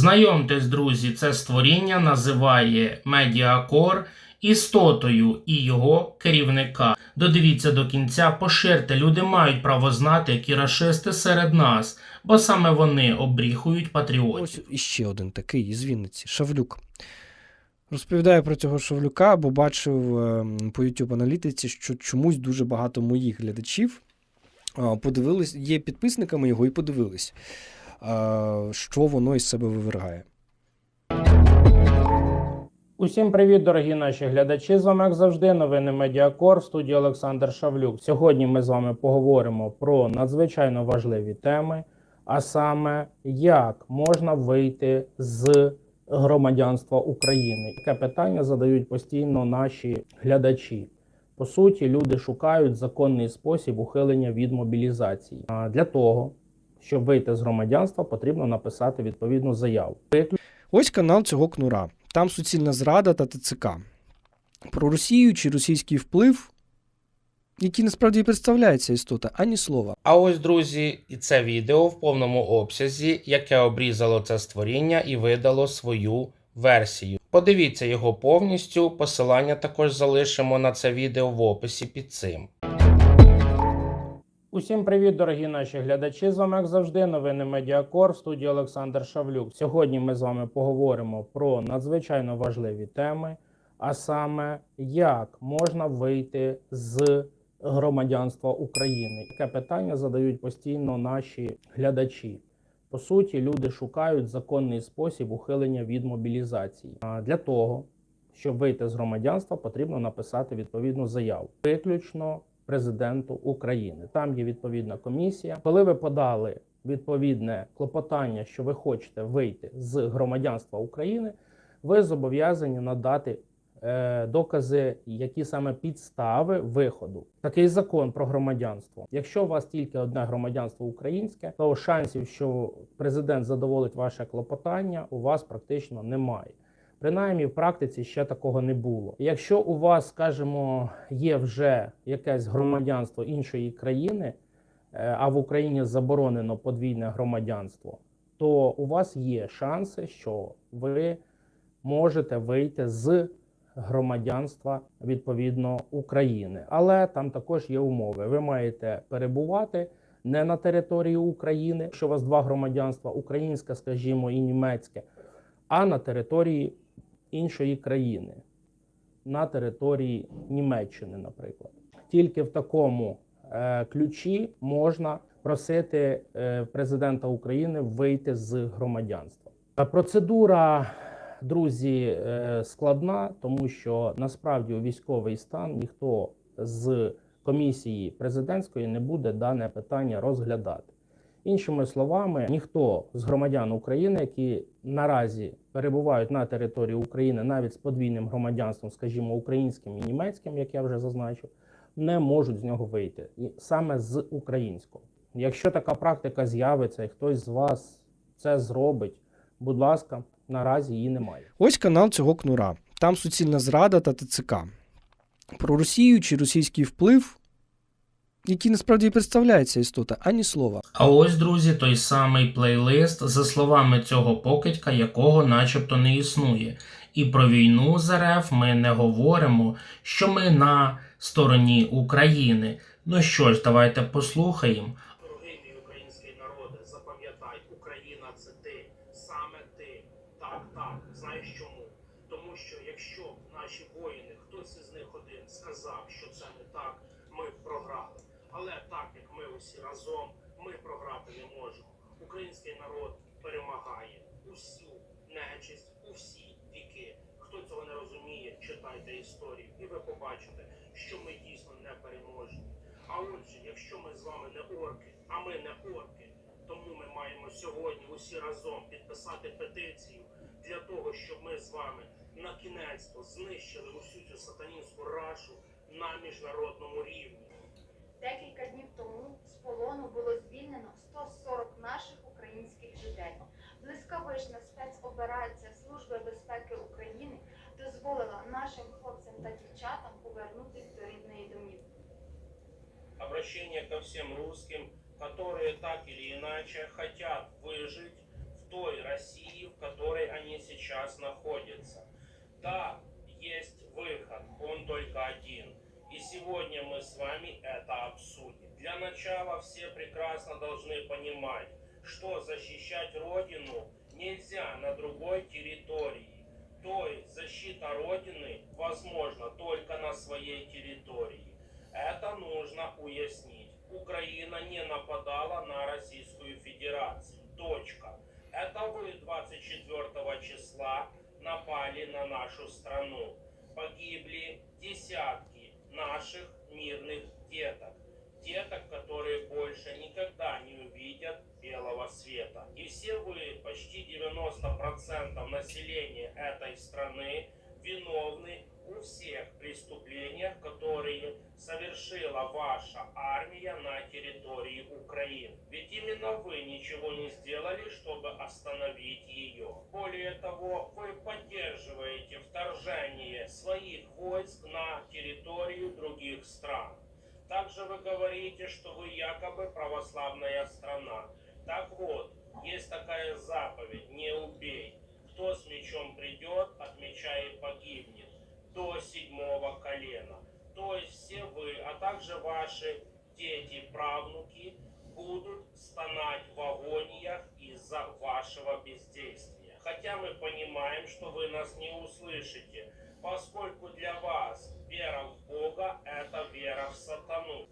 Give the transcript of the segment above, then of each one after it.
Знайомтесь, друзі, це створіння називає Медіакор істотою і його керівника. Додивіться до кінця, поширте, люди мають право знати, які рашисти серед нас, бо саме вони обріхують патріотів. Ось іще один такий із Вінниці Шавлюк. Розповідаю про цього Шавлюка, бо бачив е, по YouTube аналітиці, що чомусь дуже багато моїх глядачів подивились, є підписниками його і подивились, що воно із себе вивергає. Усім привіт, дорогі наші глядачі. З вами, як завжди, новини Медіакор в студії Олександр Шавлюк. Сьогодні ми з вами поговоримо про надзвичайно важливі теми, а саме як можна вийти з громадянства України. Таке питання задають постійно наші глядачі. По суті, люди шукають законний спосіб ухилення від мобілізації. Для того, щоб вийти з громадянства, потрібно написати відповідну заяву. Ось канал цього кнура. Там суцільна зрада та ТЦК. Про Росію чи російський вплив, який насправді і представляє ця істота, ані слова. А ось, друзі, і це відео в повному обсязі, яке обрізало це створіння і видало свою версію. Подивіться його повністю. Посилання також залишимо на це відео в описі під цим. Усім привіт, дорогі наші глядачі. З вами, як завжди, новини Медіакор в студії Олександр Шавлюк. Сьогодні ми з вами поговоримо про надзвичайно важливі теми, а саме як можна вийти з громадянства України. Таке питання задають постійно наші глядачі. По суті, люди шукають законний спосіб ухилення від мобілізації. А для того, щоб вийти з громадянства, потрібно написати відповідну заяву. Виключно президенту України. Там є відповідна комісія. Коли ви подали відповідне клопотання, що ви хочете вийти з громадянства України, ви зобов'язані надати е, докази, які саме підстави виходу. Такий закон про громадянство. Якщо у вас тільки одне громадянство українське, то шансів, що президент задоволить ваше клопотання, у вас практично немає. Принаймні в практиці ще такого не було. Якщо у вас, скажімо, є вже якесь громадянство іншої країни, е, а в Україні заборонено подвійне громадянство, то у вас є шанси, що ви можете вийти з громадянства відповідно України. Але там також є умови. Ви маєте перебувати не на території України, якщо у вас два громадянства українське, скажімо, і німецьке, а на території іншої країни, на території Німеччини, наприклад. Тільки в такому е, ключі можна просити е, президента України вийти з громадянства. Е, Процедура, друзі, е, складна, тому що насправді у військовий стан ніхто з комісії президентської не буде дане питання розглядати. Іншими словами, ніхто з громадян України, які наразі перебувають на території України навіть з подвійним громадянством, скажімо, українським і німецьким, як я вже зазначив, не можуть з нього вийти і саме з українського. Якщо така практика з'явиться і хтось з вас це зробить, будь ласка, наразі її немає. Ось канал цього кнура. Там суцільна зрада та ТЦК. Про Росію чи російський вплив, який насправді і представляє ця істота, ані слова. А ось, друзі, той самий плейлист, за словами цього покидька, якого начебто не існує. І про війну з РФ ми не говоримо, що ми на стороні України. Ну що ж, давайте послухаємо. Дорогий український народе, запам'ятай, Україна це ти, саме ти. Так, так. Знаєш чому? Тому що якщо наші воїни, хтось із них один сказав, що це не так, ми програли. Але так як ми усі разом, ми програти не можемо. Український народ перемагає усю нечисть, усі віки. Хто цього не розуміє, читайте історію, і ви побачите, що ми дійсно не переможні. А отже, якщо ми з вами не орки, а ми не орки, тому ми маємо сьогодні усі разом підписати петицію для того, щоб ми з вами на кінець знищили усю цю сатанінську рашу на міжнародному рівні Декілька днів тому з полону було звільнено 140 наших українських людей. Блискавична спецоперація Служби безпеки України дозволила нашим хлопцям та дівчатам повернутися до рідної домівки. Обращение ко всем русским, которые так или иначе хотят выжить в той России, в которой сейчас находится. Да, есть выход, С вами это обсудим. Для начала все прекрасно должны понимать, что защищать Родину нельзя на другой территории. То есть защита Родины возможна только на своей территории. Это нужно уяснить. Украина не нападала на Российскую Федерацию. Точка. Это вы 24 числа напали на нашу страну. Погибли десятки наших мирных деток. Деток, которые больше никогда не увидят белого света. И все вы, почти 90% населения этой страны, виновны у всех преступлениях, которые совершила ваша армия на территории Украины. Ведь именно вы ничего не сделали, чтобы остановить ее. Более того, вы поддерживаете вторжение своих войск на территорию других стран. Также вы говорите, что вы якобы православная страна. Так вот, есть такая заповедь «Не убей». Кто с мечом придет, от меча и погибнет до седьмого колена. То есть все вы, а также ваши дети, правнуки будут стонать в агониях из-за вашего бездействия. Хотя мы понимаем, что вы нас не услышите, поскольку для вас вера в Бога – это вера в сатану.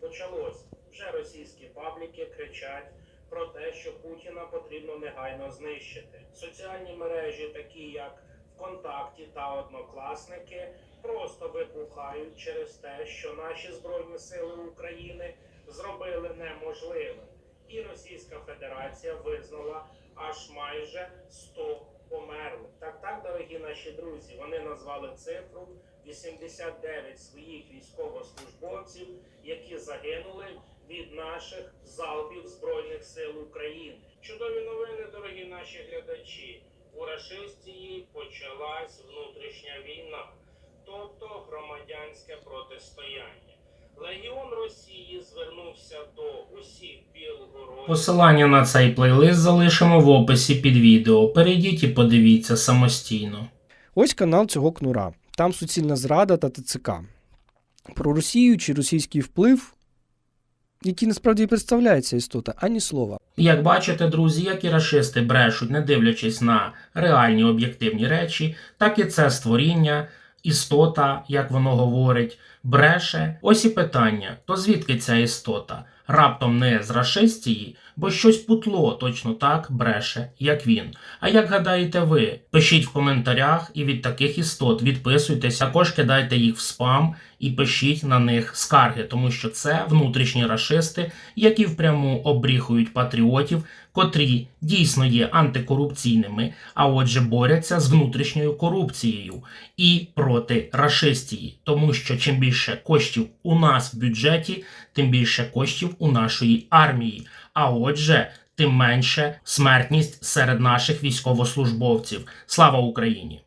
Почалось. Вже російські пабліки кричать про те, що Путіна потрібно негайно знищити. Соціальні мережі, такі як ВКонтакті та Однокласники, просто вибухають через те, що наші Збройні Сили України зробили неможливим. І Російська Федерація визнала аж майже 100 померлих. Так, так, дорогі наші друзі, вони назвали цифру 89 своїх військовослужбовців, які загинули від наших залпів Збройних сил України. Чудові новини, дорогі наші глядачі. У Рашистії почалась внутрішня війна, тобто громадянське протистояння. Легіон Росії звернувся до усіх Білгород. Посилання на цей плейлист залишимо в описі під відео. Перейдіть і подивіться самостійно. Ось канал цього кнура. Там суцільна зрада та ТЦК. Про Росію чи російський вплив, який насправді і представляє ця істота, ані слова. Як бачите, друзі, як і рашисти брешуть, не дивлячись на реальні об'єктивні речі, так і це створіння, істота, як воно говорить, бреше. Ось і питання: то звідки ця істота? Раптом не з рашистії, бо щось путло точно так бреше, як він. А як гадаєте ви? Пишіть в коментарях і від таких істот відписуйтесь, також кидайте їх в спам і пишіть на них скарги, тому що це внутрішні рашисти, які впряму обріхують патріотів, котрі дійсно є антикорупційними, а отже борються з внутрішньою корупцією і проти рашистії, тому що чим більше коштів у нас в бюджеті, тим більше коштів у нашої армії. А отже, тим менше смертність серед наших військовослужбовців. Слава Україні!